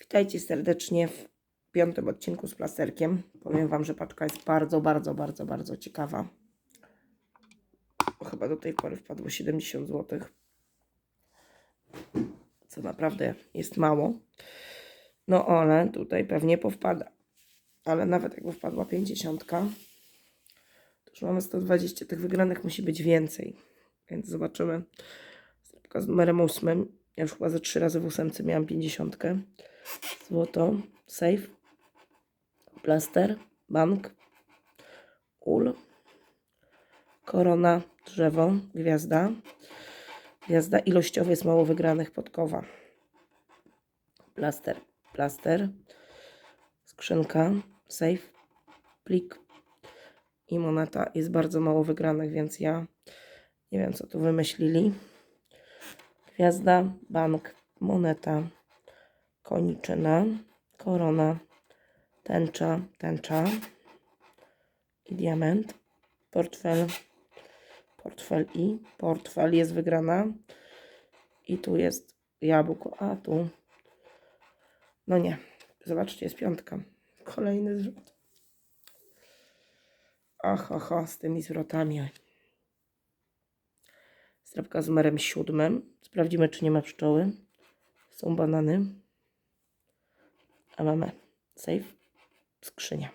Witajcie serdecznie w piątym odcinku z plasterkiem. Powiem Wam, że paczka jest bardzo, bardzo, bardzo, bardzo ciekawa. Chyba do tej pory wpadło 70 zł. Co naprawdę jest mało. No ale tutaj pewnie powpada. Ale nawet jakby wpadła 50, to już mamy 120. Tych wygranych musi być więcej. Więc zobaczymy. Strapka z numerem 8. Ja już chyba ze 3 razy w ósemce miałam 50. Złoto, safe, plaster, bank, ul, korona, drzewo, gwiazda. Gwiazda ilościowo jest mało wygranych, podkowa. Plaster, plaster, skrzynka, safe, plik i moneta. Jest bardzo mało wygranych, więc ja nie wiem, co tu wymyślili. Gwiazda, bank, moneta, koniczyna, korona, tęcza, tęcza i diament, portfel, portfel i portfel jest wygrana i tu jest jabłko, a tu no nie, zobaczcie, jest piątka, kolejny zwrot. Ach, ach, ach, z tymi zwrotami. Strapka z numerem siódmym. Sprawdzimy, czy nie ma pszczoły. Są banany. A mamy safe, skrzynia.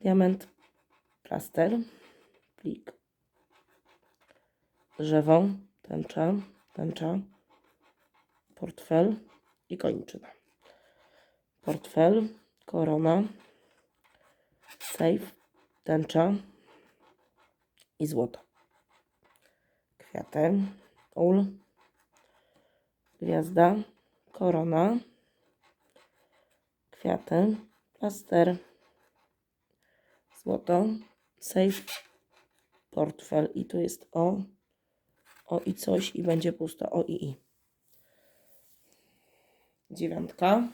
Diament, plaster, plik, drzewo, tęcza, tęcza, portfel i kończyna. Portfel, korona, safe, tęcza i złoto. Kwiatek, ul, gwiazda, korona, kwiaty, plaster, złoto, safe, portfel. I tu jest o, o i coś i będzie pusto, o i i. Dziewiątka.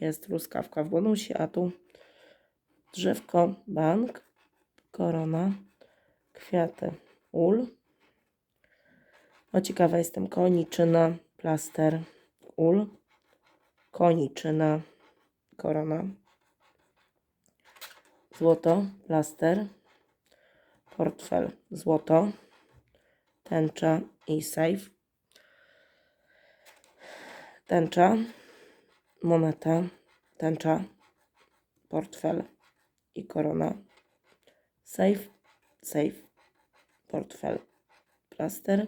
Jest truskawka w bonusie, a tu drzewko, bank, korona, kwiaty, ul. No ciekawa jestem, koniczyna, plaster, ul, koniczyna, korona, złoto, plaster, portfel, złoto, tęcza i safe, tęcza, moneta, tęcza, portfel i korona, safe, safe, portfel, plaster,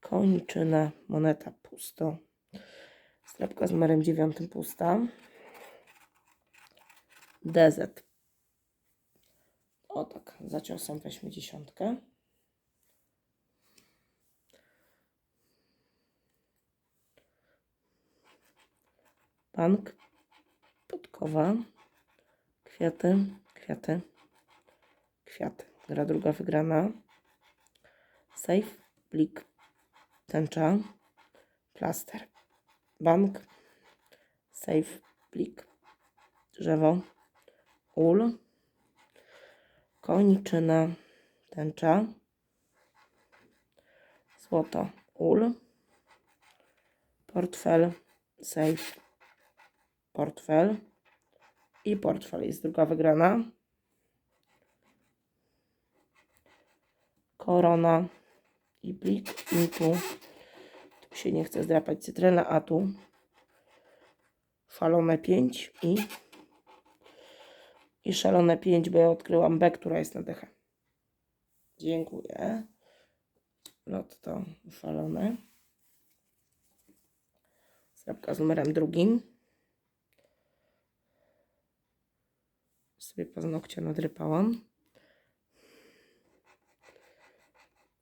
koniczyna, moneta pusto, strapka z numerem dziewiątym pusta, DZ. O tak, za ciosem weźmy dziesiątkę. Bank, podkowa, kwiaty, kwiaty, kwiaty. Gra druga wygrana. Safe, plik, tęcza, plaster, bank, safe, plik, drzewo, ul, koniczyna, tęcza, złoto, ul, portfel, safe, portfel i portfel jest druga wygrana. Korona i plik i tu, tu się nie chce zdrapać cytryna, a tu szalone 5 i i szalone 5, bo ja odkryłam B, która jest na dychę. Dziękuję. Lotto szalone. Srapka z numerem drugim. Sobie paznokcie nadrypałam.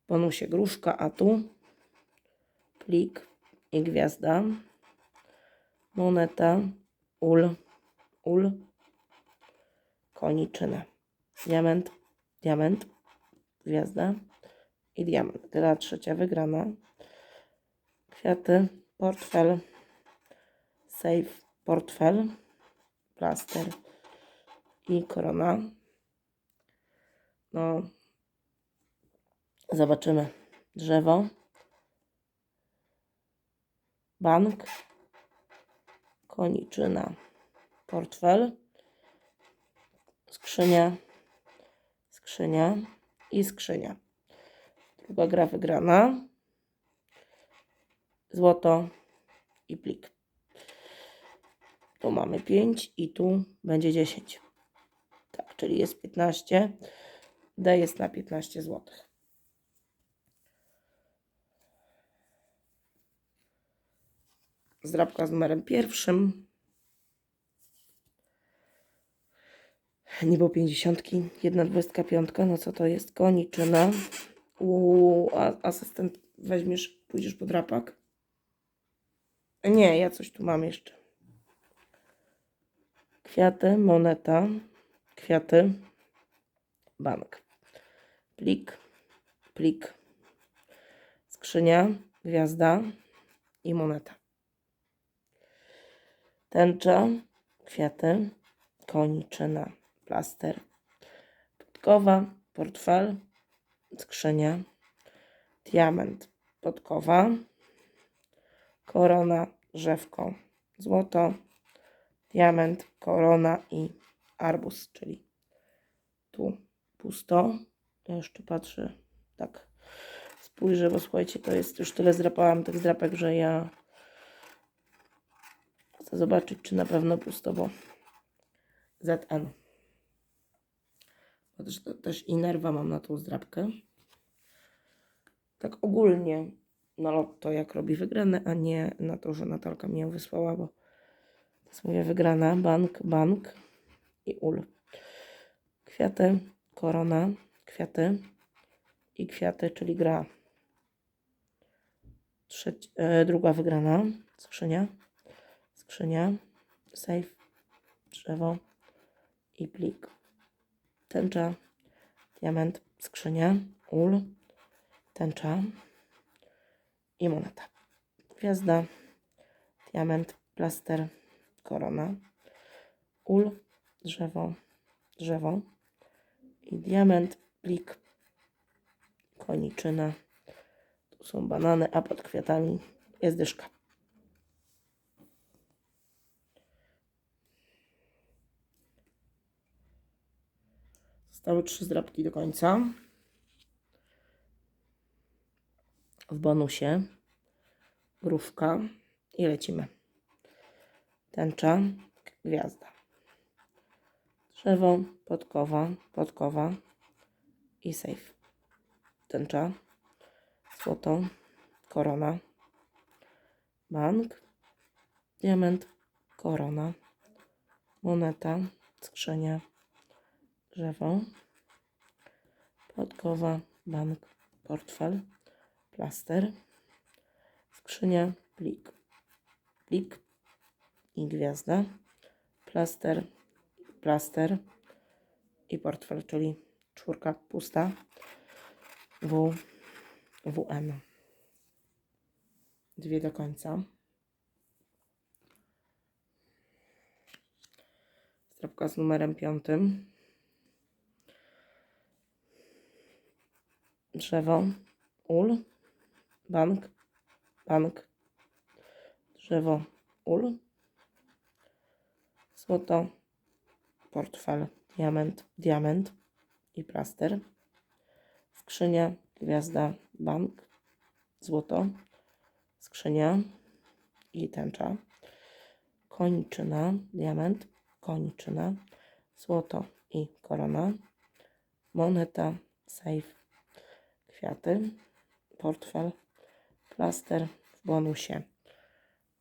W bonusie gruszka, a tu plik i gwiazda. Moneta, ul, ul, koniczyna. Diament, diament, gwiazda i diament. Gra trzecia wygrana. Kwiaty, portfel, safe, portfel, plaster i korona. No, zobaczymy. Drzewo, bank, koniczyna, portfel, skrzynia, skrzynia i skrzynia. Druga gra wygrana. Złoto i plik. Tu mamy 5 i tu będzie 10. Tak, czyli jest 15. D jest na 15 zł. Zdrabka z numerem pierwszym. Nie było 50. Jedna 25. No co to jest? Koniczyna. U a, asystent weźmiesz, pójdziesz po drapak? Nie, ja coś tu mam jeszcze. Kwiaty, moneta, kwiaty, bank, plik, plik, skrzynia, gwiazda i moneta. Tęcza, kwiaty, koniczyna, plaster, podkowa, portfel, skrzynia, diament, podkowa, korona, drzewko, złoto, diament, korona i arbuz, czyli tu pusto. Ja jeszcze patrzę, tak spojrzę, bo słuchajcie, to jest już tyle zdrapałam tych zdrapek, że ja chcę zobaczyć, czy na pewno pusto, bo ZN. Bo też, też i nerwa mam na tą zdrapkę. Tak ogólnie na lotto, jak robi wygrane, a nie na to, że Natalka mi ją wysłała, bo to jest wygrana, bank, bank i ul. Kwiaty, korona, kwiaty i kwiaty, czyli gra. Trzeci, e, druga wygrana, skrzynia, skrzynia, safe, drzewo i plik. Tęcza, diament, skrzynia, ul, tęcza i moneta. Gwiazda, diament, plaster, korona, ul, drzewo, drzewo i diament, plik, koniczyna. Tu są banany, a pod kwiatami jest dyszka. Zostały trzy zdrabki do końca. W bonusie. Grówka i lecimy. Tęcza, gwiazda. Drzewo, podkowa, podkowa. I safe. Tęcza, złoto, korona, bank, diament, korona, moneta, skrzynia, drzewo, podkowa, bank, portfel, plaster, skrzynia, plik, plik i gwiazda, plaster, plaster i portfel, czyli czwórka pusta, W, WM. Dwie do końca. Strapka z numerem piątym. Drzewo, ul, bank, bank, drzewo, ul, złoto, portfel, diament, diament i plaster, skrzynia, gwiazda, bank, złoto, skrzynia i tęcza, kończyna, diament, kończyna, złoto i korona, moneta, safe, kwiaty, portfel, plaster, w bonusie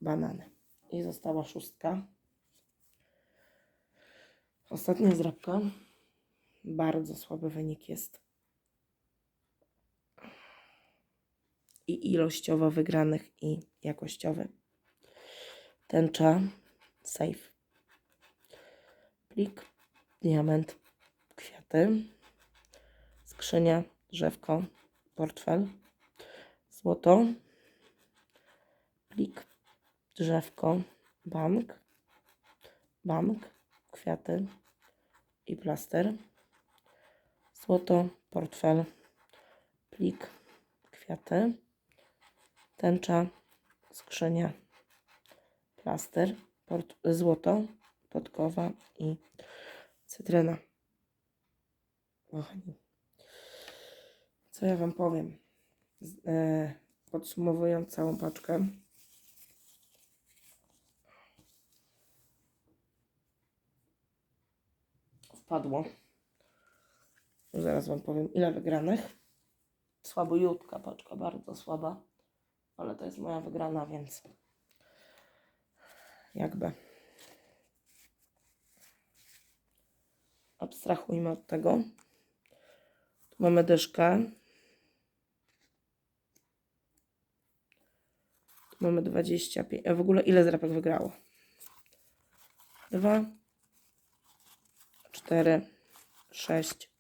banany. I została szóstka. Ostatnia zdrabka. Bardzo słaby wynik jest. I ilościowo wygranych, i jakościowy. Tęcza, safe. Plik, diament, kwiaty, skrzynia, drzewko, portfel, złoto, plik, drzewko, bank, bank, kwiaty. I plaster, złoto, portfel, plik, kwiaty, tęcza, skrzynia, plaster, port, złoto, podkowa i cytryna. Kochani, co ja Wam powiem? E, podsumowując całą paczkę. Wpadło. Zaraz Wam powiem, ile wygranych. Słabojutka paczka, bardzo słaba. Ale to jest moja wygrana, więc jakby abstrahujmy od tego. Tu mamy dyszkę. Mamy 25. A w ogóle ile zrapek wygrało? 2, 4, 6,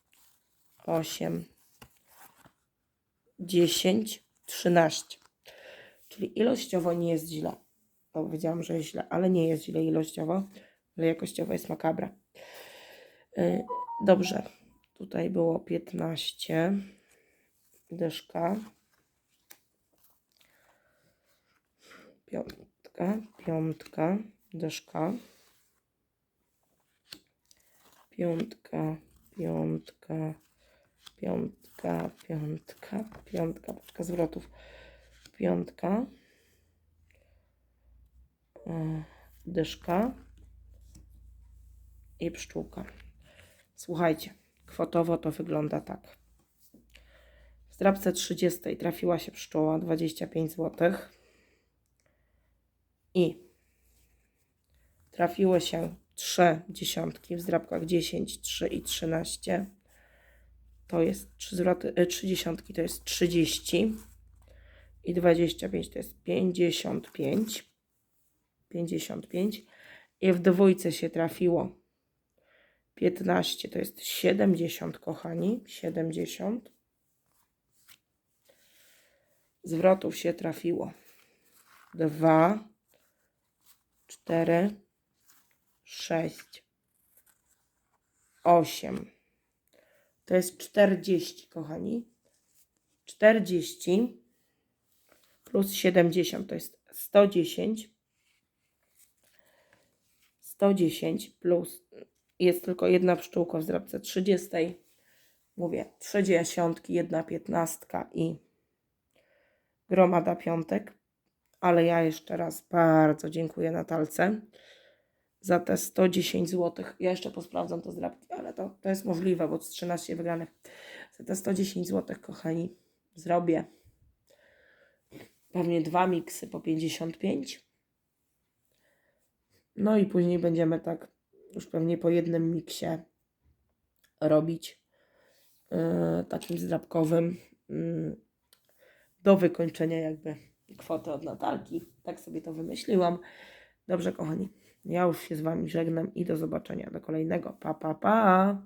8, 10, 13. Czyli ilościowo nie jest źle. No, powiedziałam, że jest źle, ale nie jest źle ilościowo, ale jakościowo jest makabra. Y, Dobrze. Tutaj było 15. Dyszka. Piątka, piątka, dyszka. Piątka, piątka, piątka, piątka, piątka, paczka zwrotów. Piątka. y, Dyszka. I pszczółka. Słuchajcie, kwotowo to wygląda tak. W zdrabce 30 trafiła się pszczoła 25 zł. I trafiły się trzy dziesiątki w zdrabkach 10, 3 i 13. To jest 3 zwroty, y, trzy dziesiątki to jest 30 i 25 to jest 55. 55 i w dwójce się trafiło 15 to jest 70, kochani. 70. Zwrotów się trafiło 2, 4, 6, 8. To jest 40, kochani. 40 plus 70 to jest 110. 110 plus jest tylko jedna pszczółka w zdrabce 30. Mówię, trzy dziesiątki, jedna piętnastka i gromada piątek. Ale ja jeszcze raz bardzo dziękuję Natalce za te 110 zł. Ja jeszcze posprawdzam to zdrabki, ale to, to jest możliwe, bo z 13 wygranych. Za te 110 zł, kochani, zrobię pewnie dwa miksy po 55. No i później będziemy tak już pewnie po jednym miksie robić yy, takim zdrabkowym yy, do wykończenia jakby kwoty od Natalki. Tak sobie to wymyśliłam. Dobrze, kochani. Ja już się z Wami żegnam i do zobaczenia do kolejnego. Pa, pa, pa!